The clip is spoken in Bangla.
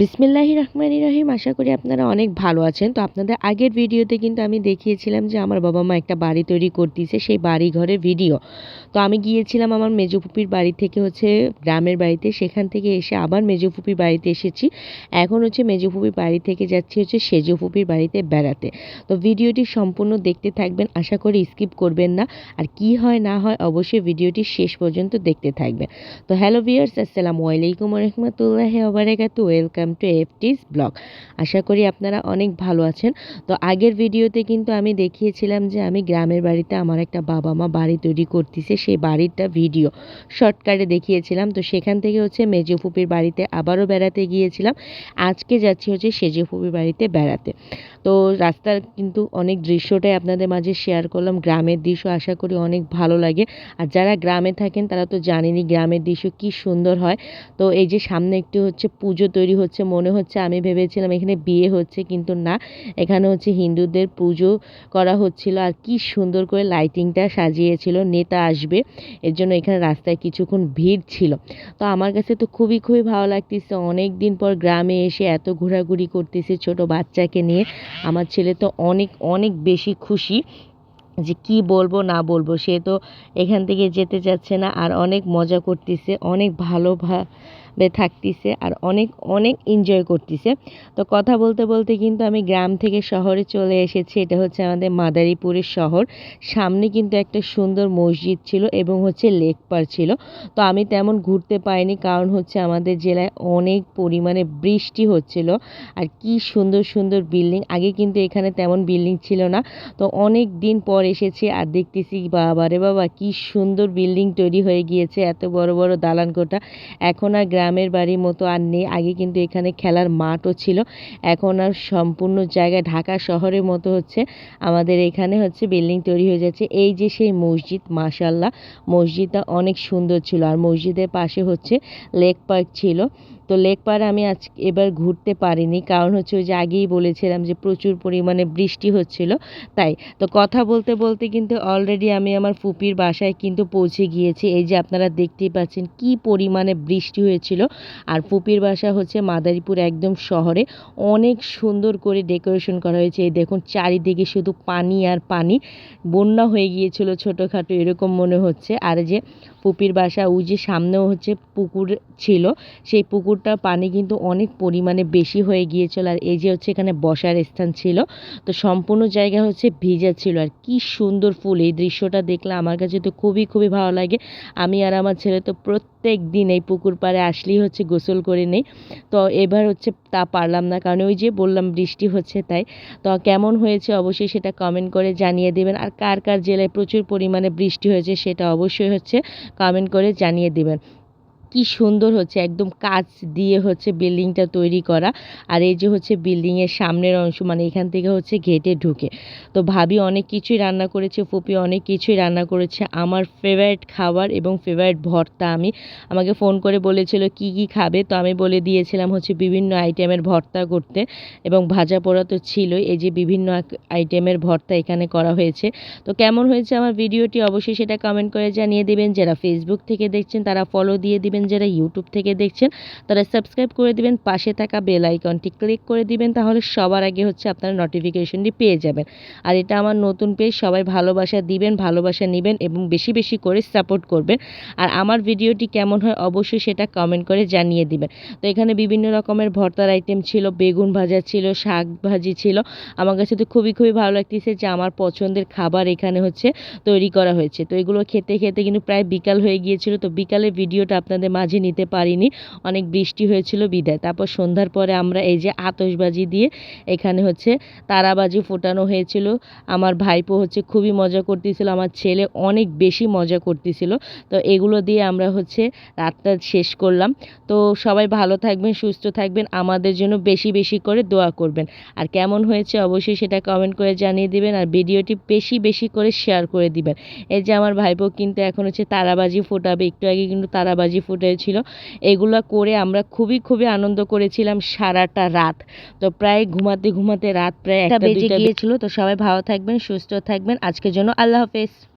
বিসমিল্লাহি রহমানি রহিম, আশা করি আপনারা অনেক ভালো আছেন। তো আপনাদের আগের ভিডিওতে কিন্তু আমি দেখিয়েছিলাম যে আমার বাবা মা একটা বাড়ি তৈরি করতেছে, সেই বাড়ি ঘরের ভিডিও তো আমি গিয়েছিলাম আমার মেজুপুপির বাড়ি থেকে হচ্ছে গ্রামের বাড়িতে, সেখান থেকে এসে আবার মেজুপুপির বাড়িতে এসেছি। এখন হচ্ছে মেজুপুপির বাড়ি থেকে যাচ্ছি হচ্ছে সেজুপুপির বাড়িতে বেড়াতে। তো ভিডিওটি সম্পূর্ণ দেখতে থাকবেন, আশা করি স্কিপ করবেন না। আর কি হয় না হয় অবশ্যই ভিডিওটি শেষ পর্যন্ত দেখতে থাকবেন। তো হ্যালো ভিয়ার্স আসসালামু আলাইকুম রহমতুল্লাহ ওবরাকাতু ওয়েলকাম টু এফটিস ব্লগ আশা করি আপনারা অনেক ভালো আছেন। তো আগের ভিডিওতে কিন্তু আমি দেখিয়েছিলাম যে আমি গ্রামের বাড়িতে আমার একটা বাবা মা বাড়ি তৈরি করতেছে, সেই বাড়িটা ভিডিও। শর্টকাটে দেখিয়েছিলাম। তো সেখান থেকে হচ্ছে মেজো ফুপির বাড়িতে আবারও বেড়াতে গিয়েছিলাম। আজকে যাচ্ছি হচ্ছে সেজো ফুপির বাড়িতে বেড়াতে। তো রাস্তার কিন্তু অনেক দৃশ্যটাই আপনাদের মাঝে শেয়ার করলাম। গ্রামের দৃশ্য আশা করি অনেক ভালো লাগে। আর যারা গ্রামে থাকেন, তারা তো জানেনই গ্রামের দৃশ্য কি সুন্দর হয়। তো এই যে সামনে একটি হচ্ছে পুজো তৈরি হচ্ছে মনে হচ্ছে আমি ভেবেছিলাম এখানে বিয়ে হচ্ছে, কিন্তু না। এখানে হচ্ছে হিন্দুদের পুজো করা হচ্ছিল আর কি সুন্দর করে লাইটিংটা সাজিয়েছিল, নেতা আসবে। এর জন্য এখানে রাস্তায় কিছুক্ষণ ভিড় ছিল। তো আমার কাছে তো খুবই খুবই ভালো লাগতেছে। অনেক দিন পর গ্রামে এসে এত ঘোরাঘুরি করতেছে ছোট বাচ্চাকে নিয়ে। আমার ছেলে তো অনেক অনেক বেশি খুশি যে কি বলব, না বলব। সে তো এখান থেকে যেতে চাচ্ছে না আর অনেক মজা করতেছে, অনেক ভালো থাকতেছে আর অনেক অনেক এনজয় করতেছে। তো কথা বলতে বলতে কিন্তু আমি গ্রাম থেকে শহরে চলে এসেছি। এটা হচ্ছে আমাদের মাদারীপুরের শহর। সামনে কিন্তু একটা সুন্দর মসজিদ ছিল এবং হচ্ছে লেক পার ছিল। তো আমি তেমন ঘুরতে পাইনি কারণ হচ্ছে আমাদের জেলায় অনেক পরিমাণে বৃষ্টি হচ্ছিল আর কি সুন্দর সুন্দর বিল্ডিং আগে কিন্তু এখানে তেমন বিল্ডিং ছিল না। তো অনেক দিন পর এসেছি আর দেখতেছি বাবা রে বাবা, কি সুন্দর বিল্ডিং তৈরি হয়ে গিয়েছে, এত বড় বড় দালান কোটা এখন আর গ্রাম গ্রামের বাড়ির মতো আর নেই। আগে কিন্তু এখানে খেলার মাঠও ছিল। এখন আর সম্পূর্ণ জায়গায় ঢাকা শহরের মতো হচ্ছে। আমাদের এখানে হচ্ছে বিল্ডিং তৈরি হয়ে যাচ্ছে। এই যে সেই মসজিদ মাসাল্লাহ মসজিদটা অনেক সুন্দর ছিল। আর মসজিদের পাশে হচ্ছে লেক পার্ক ছিল। তো লেক পাড়ে আমি আজ এবার ঘুরতে পারিনি। কারণ হচ্ছে ওই যে আগেই বলেছিলাম যে প্রচুর পরিমাণে বৃষ্টি হচ্ছিল, তাই। তো কথা বলতে বলতে কিন্তু অলরেডি আমি আমার ফুপির বাসায় কিন্তু পৌঁছে গিয়েছি। এই যে আপনারা দেখতেই পাচ্ছেন কি পরিমাণে বৃষ্টি হয়েছিল। আর ফুপির বাসা হচ্ছে মাদারীপুর একদম শহরে। অনেক সুন্দর করে ডেকোরেশন করা হয়েছে। এই দেখুন চারিদিকে শুধু পানি আর পানি। বন্যা হয়ে গিয়েছিল ছোটোখাটো, এরকম মনে হচ্ছে। আর যে পুপির বাসা, ওই যে সামনেও হচ্ছে পুকুর ছিল। সেই পুকুরটার পানি কিন্তু অনেক পরিমাণে বেশি হয়ে গিয়েছিল আর এই যে হচ্ছে এখানে বসার স্থান ছিল, তো সম্পূর্ণ জায়গা হচ্ছে ভিজা ছিল আর কি সুন্দর ফুল। এই দৃশ্যটা দেখলে আমার কাছে তো খুবই খুবই ভালো লাগে। আমি আর আমার ছেলে তো প্রত্যেক দিন এই পুকুর পাড়ে আসলেই হচ্ছে গোসল করে নেই। তো এবার হচ্ছে তা পারলাম না, কারণ ওই যে বললাম বৃষ্টি হচ্ছে তাই। তো কেমন হয়েছে অবশ্যই সেটা কমেন্ট করে জানিয়ে দেবেন। আর কার কার জেলায় প্রচুর পরিমাণে বৃষ্টি হয়েছে সেটা অবশ্যই হচ্ছে কমেন্ট করে জানিয়ে দেবেন। কি সুন্দর হচ্ছে, একদম কাচ দিয়ে হচ্ছে বিল্ডিংটা তৈরি করা। আর এই যে হচ্ছে বিল্ডিংয়ের সামনের অংশ মানে এখান থেকে হচ্ছে গেটে ঢুকে। তো ভাবি অনেক কিছুই রান্না করেছে, ফুপি অনেক কিছুই রান্না করেছে। আমার ফেভারিট খাবার এবং ফেভারিট ভর্তা আমি। আমাকে ফোন করে বলেছিল, কি কি খাবে? তো আমি বলে দিয়েছিলাম হচ্ছে বিভিন্ন আইটেমের ভর্তা করতে। এবং ভাজা পোড়া তো ছিলই, এই যে বিভিন্ন আইটেমের ভর্তা এখানে করা হয়েছে। তো কেমন হয়েছে আমার ভিডিওটি অবশ্যই সেটা কমেন্ট করে জানিয়ে দেবেন। যারা ফেসবুক থেকে দেখছেন, তারা ফলো দিয়ে দিবেন। যারা ইউটিউব থেকে দেখছেন, তারা সাবস্ক্রাইব করে দিবেন, পাশে থাকা বেল আইকনটি ক্লিক করে দিবেন, তাহলে সবার আগে হচ্ছে আপনারা নোটিফিকেশনটি পেয়ে যাবেন। আর এটা আমার নতুন পেজ সবাই ভালোবাসা দিবেন, ভালোবাসা নেবেন এবং বেশি বেশি করে সাপোর্ট করবেন। আর আমার ভিডিওটি কেমন হয় অবশ্যই সেটা কমেন্ট করে জানিয়ে দিবেন। তো এখানে বিভিন্ন রকমের ভর্তার আইটেম ছিল, বেগুন ভাজা ছিল, শাক ভাজি ছিল। আমার কাছে তো খুবই খুবই ভালো লাগতেছে যে আমার পছন্দের খাবার এখানে হচ্ছে তৈরি করা হয়েছে। তো এগুলো খেতে খেতে কিন্তু প্রায় বিকাল হয়ে গিয়েছিল, তো বিকালের ভিডিওটা আপনাদের মাঝে নিতে পারিনি। অনেক বৃষ্টি হয়েছিল বিদায়। তারপর সন্ধ্যার পরে আমরা এই যে আতসবাজি দিয়ে এখানে হচ্ছে তারাবাজি ফোটানো হয়েছিল। আমার ভাইপো হচ্ছে খুবই মজা করতেছিল। আমার ছেলে অনেক বেশি মজা করতেছিল। তো এগুলো দিয়ে আমরা হচ্ছে রাতটা শেষ করলাম। তো সবাই ভালো থাকবেন, সুস্থ থাকবেন। আমাদের জন্য বেশি বেশি করে দোয়া করবেন। আর কেমন হয়েছে অবশ্যই সেটা কমেন্ট করে জানিয়ে দিবেন। আর ভিডিওটি বেশি বেশি করে শেয়ার করে দিবেন। এই যে আমার ভাইপো কিন্তু এখন হচ্ছে তারাবাজি ফোটাবে। একটু আগে কিন্তু তারাবাজি ফুটে ছিল। এগুলো করে আমরা খুবই খুবই আনন্দ করেছিলাম সারাটা রাত। তো প্রায় ঘুমাতে ঘুমাতে রাত প্রায় একটা বেজে গিয়েছিল। তো সবাই ভালো থাকবেন সুস্থ থাকবেন। আজকের জন্য আল্লাহ হাফেজ।